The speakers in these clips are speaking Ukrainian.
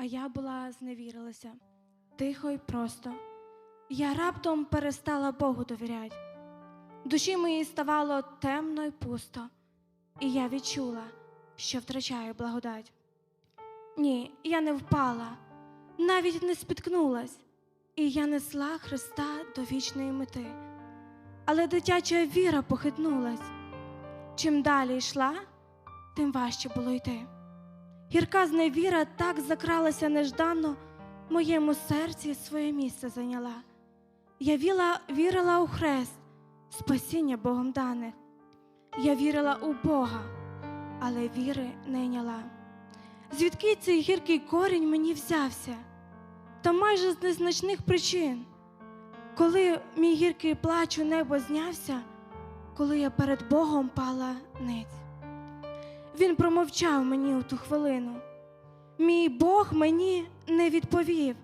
А я була зневірилася, тихо й просто. Я раптом перестала Богу довіряти. Душі моїй ставало темно й пусто, і я відчула, що втрачаю благодать. Ні, я не впала, навіть не спіткнулась, і я несла Христа до вічної мети. Але дитяча віра похитнулась. Чим далі йшла, тим важче було йти. Гірка зневіра так закралася нежданно, моєму серці своє місце зайняла. Я віла, вірила у хрест, спасіння Богом даних. Я вірила у Бога, але віри не йняла. Звідки цей гіркий корінь мені взявся? Та майже з незначних причин. Коли мій гіркий плач у небо знявся, коли я перед Богом пала ниць. Він промовчав мені у ту хвилину. Мій Бог мені не відповів.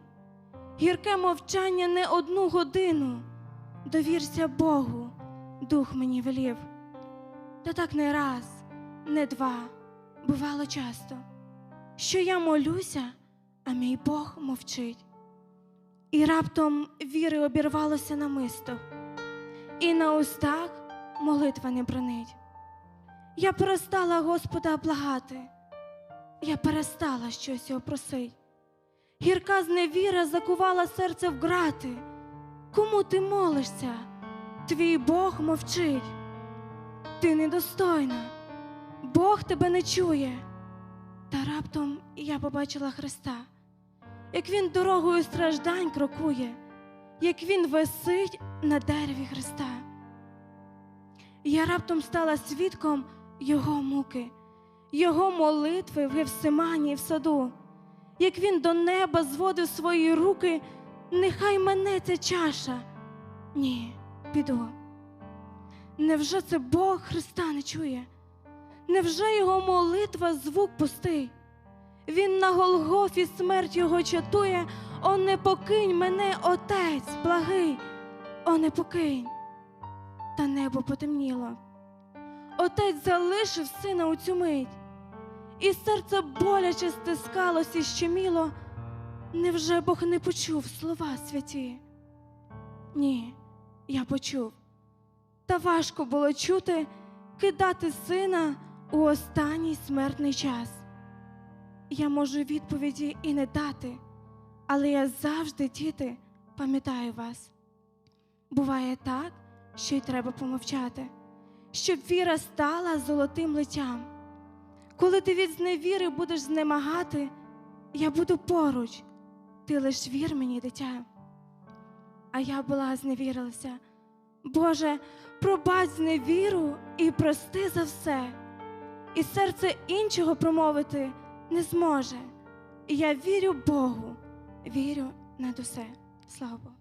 Гірке мовчання не одну годину. Довірся Богу, дух мені велів. Та так не раз, не два, бувало часто, що я молюся, а мій Бог мовчить. І раптом віри обірвалося намисто, і на устах молитва не бронить. Я перестала Господа благати, я перестала щось його просить. Гірка зневіра закувала серце в грати. Кому ти молишся? Твій Бог мовчить. Ти недостойна, Бог тебе не чує. Та раптом я побачила Христа, як він дорогою страждань крокує, як він висить на дереві Христа. Я раптом стала свідком Його муки, Його молитви в Гевсимані в саду, як він до неба зводив свої руки, нехай мене ця чаша. Ні, піду. Невже це Бог Христа не чує? Невже його молитва звук пустий? Він на Голгофі смерть його чатує, о, не покинь мене, отець, благий, о, не покинь. Та небо потемніло. Отець залишив сина у цю мить, і серце боляче стискалось і щеміло. Невже Бог не почув слова святі? Ні, я почув. Та важко було чути кидати сина у останній смертний час. Я можу відповіді і не дати, але я завжди, діти, пам'ятаю вас. Буває так, що й треба помовчати, щоб віра стала золотим литтям. Коли ти від зневіри будеш знемагати, я буду поруч, ти лиш вір мені, дитя. А я була зневірилася. Боже, пробач зневіру і прости за все. І серце іншого промовити не зможе. І я вірю Богу, вірю над усе. Слава Богу.